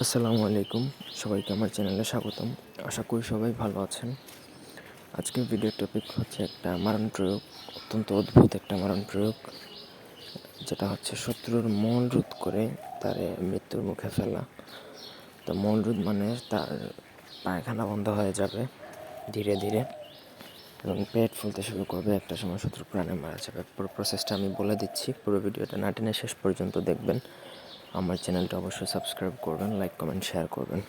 আসসালামু আলাইকুম। সবাইকে আমার চ্যানেলে স্বাগতম। আশা করি সবাই ভালো আছেন। আজকের ভিডিও টপিক হচ্ছে একটা মারণ প্রয়োগ, অত্যন্ত অদ্ভুত একটা মারণ প্রয়োগ, যেটা হচ্ছে শত্রুর মন রোধ করে তার মৃত্যুর মুখে ফেলা। তো মন রোধ মানে তার পায়খানা বন্ধ হয়ে যাবে ধীরে ধীরে এবং পেট ফুলতে শুরু করবে একটা সময় শত্রু প্রাণে মারা যাবে। পুরো প্রসেসটা আমি বলে দিচ্ছি। পুরো ভিডিওটা না টেনে শেষ পর্যন্ত দেখবেন। আমার চ্যানেলটা অবশ্যই সাবস্ক্রাইব করবেন, লাইক, কমেন্ট, শেয়ার করবেন।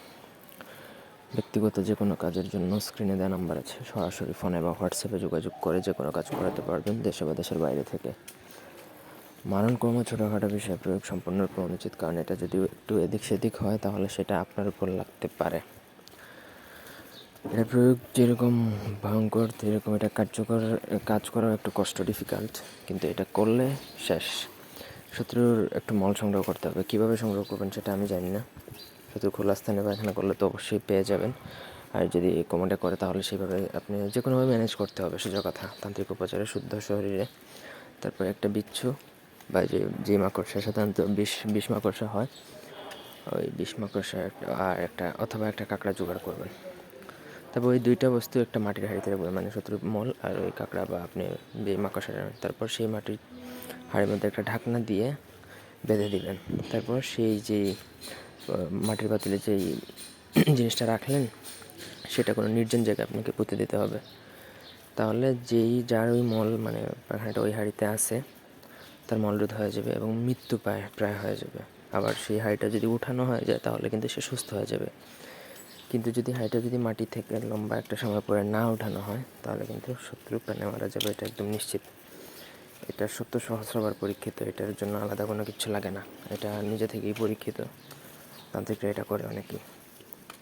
ব্যক্তিগত যে কোনো কাজের জন্য স্ক্রিনে দেওয়া নাম্বার আছে, সরাসরি ফোনে বা হোয়াটসঅ্যাপে যোগাযোগ করে যে কোনো কাজ করাতে পারবেন দেশে বা দেশের বাইরে থেকে। মারণ কর্ম, ছোটোখাটো বিষয়ে, প্রয়োগ সম্পূর্ণরূপে অনুচিত, কারণ এটা যদি একটু এদিক সেদিক হয়, তাহলে সেটা আপনার উপর লাগতে পারে। এটা প্রয়োগ যেরকম ভয়ঙ্কর, সেরকম এটা কার্যকর, কাজ করা একটু কষ্ট ডিফিকাল্ট কিন্তু এটা করলে শেষ। শত্রুর একটু মল সংগ্রহ করতে হবে। কীভাবে সংগ্রহ করবেন সেটা আমি জানি না। শত্রু খোলা স্থানে পায়খানা করলে তো অবশ্যই পেয়ে যাবেন। আর যদি কমেন্টে করে তাহলে সেইভাবে আপনি যে কোনোভাবে ম্যানেজ করতে হবে, সোজা কথা। তান্ত্রিক উপচারে, শুদ্ধ শরীরে। তারপর একটা বিচ্ছু বা যে যে মাকড়সা, সাধারণত বিষ বিষ মাকড়সা হয়, ওই বিষ মাকড়সা আর একটা অথবা একটা কাঁকড়া জোগাড় করবেন। তারপর ওই দুইটা বস্তু, একটা মাটির হাঁড়িতে রাখবেন মানে শত্রুর মল আর ওই কাঁকড়া বা আপনি যে মাকড়সা তারপর সেই মাটির হাড়ের মধ্যে একটা ঢাকনা দিয়ে বেঁধে দিবেন তারপর সেই যে মাটির পাতিলে যেই জিনিসটা রাখলেন, সেটা কোনো নির্জন জায়গায় আপনাকে পুঁতে দিতে হবে। তাহলে যেই, যার ওই মল মানে পায়খানাটা ওই হাঁড়িতে আছে, তার মলরোধ হয়ে যাবে এবং মৃত্যু প্রায় প্রায় হয়ে যাবে। আবার সেই হাঁড়িটা যদি উঠানো হয়ে যায়, তাহলে কিন্তু সে সুস্থ হয়ে যাবে। কিন্তু যদি হাঁড়িটা যদি মাটি থেকে লম্বা একটা সময় পরে না উঠানো হয়, তাহলে কিন্তু শত্রু প্রাণে মারা যাবে, এটা একদম নিশ্চিত। এটা সত্য সহস্রবার পরীক্ষিত, এটার জন্য আলাদা কোনো কিছু লাগে না। এটা নিজে থেকেই পরীক্ষিত। তান্ত্রিকরা এটা করে অনেকেই।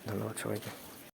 ধন্যবাদ সবাইকে।